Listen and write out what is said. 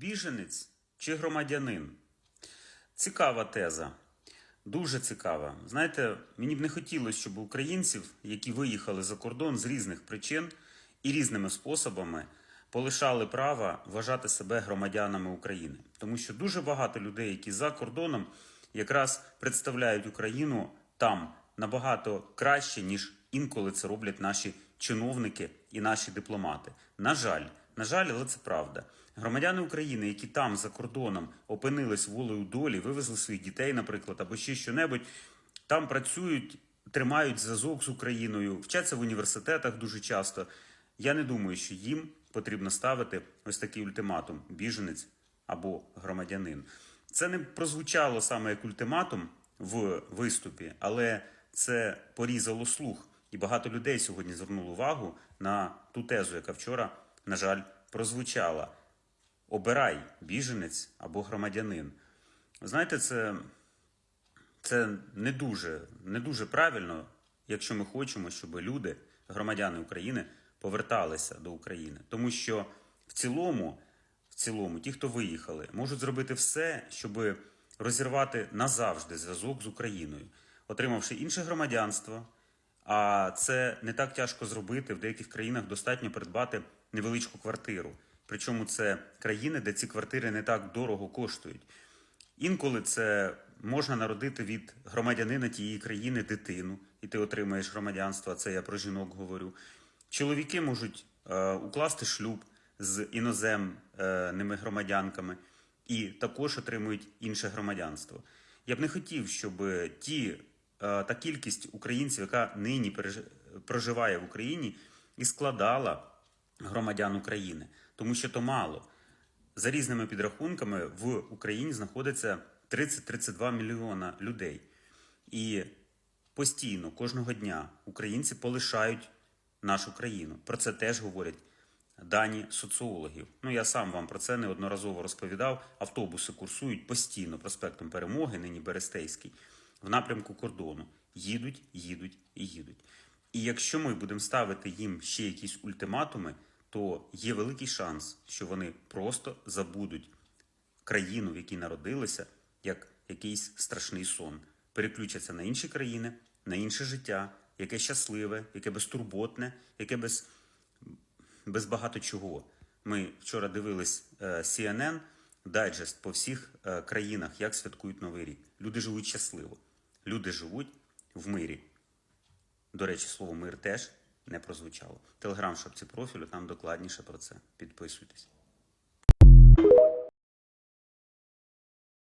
Біженець чи громадянин? Цікава теза. Дуже цікава. Знаєте, мені б не хотілося, щоб українців, які виїхали за кордон з різних причин і різними способами, полишали права вважати себе громадянами України. Тому що дуже багато людей, які за кордоном, якраз представляють Україну там набагато краще, ніж інколи це роблять наші чиновники і наші дипломати. На жаль, на жаль, але це правда. Громадяни України, які там за кордоном опинились волею долі, вивезли своїх дітей, наприклад, або ще що-небудь, там працюють, тримають зв'язок з Україною, вчаться в університетах дуже часто. Я не думаю, що їм потрібно ставити ось такий ультиматум: біженець або громадянин. Це не прозвучало саме як ультиматум в виступі, але це порізало слух. І багато людей сьогодні звернуло увагу на ту тезу, яка вчора, на жаль, прозвучала. Обирай біженець або громадянин. Знаєте, це, це не, дуже, не дуже правильно, якщо ми хочемо, щоб люди, громадяни України, поверталися до України. Тому що в цілому, в цілому, ті, хто виїхали, можуть зробити все, щоб розірвати назавжди зв'язок з Україною, отримавши інше громадянство. А це не так тяжко зробити. В деяких країнах достатньо придбати невеличку квартиру. Причому це країни, де ці квартири не так дорого коштують. Інколи це можна народити від громадянина тієї країни дитину, і ти отримаєш громадянство. Це я про жінок говорю. Чоловіки можуть е, укласти шлюб з іноземними громадянками і також отримують інше громадянство. Я б не хотів, щоб ті е, та кількість українців, яка нині проживає в Україні, і складала громадян України, тому що то мало. За різними підрахунками в Україні знаходиться 30-32 мільйона людей. І постійно, кожного дня, українці полишають нашу країну. Про це теж говорять дані соціологів. Ну я сам вам про це неодноразово розповідав. Автобуси курсують постійно проспектом Перемоги, нині Берестейський, в напрямку кордону. Їдуть, їдуть і їдуть. І якщо ми будемо ставити їм ще якісь ультиматуми, то є великий шанс, що вони просто забудуть країну, в якій народилися, як якийсь страшний сон, переключаться на інші країни, на інше життя, яке щасливе, яке безтурботне, яке без, без багато чого. Ми вчора дивились е, CNN, дайджест по всіх е, країнах, як святкують Новий рік. Люди живуть щасливо, люди живуть в мирі. До речі, слово мир теж не прозвучало. Телеграм шапці профілю, там докладніше про це. Підписуйтесь.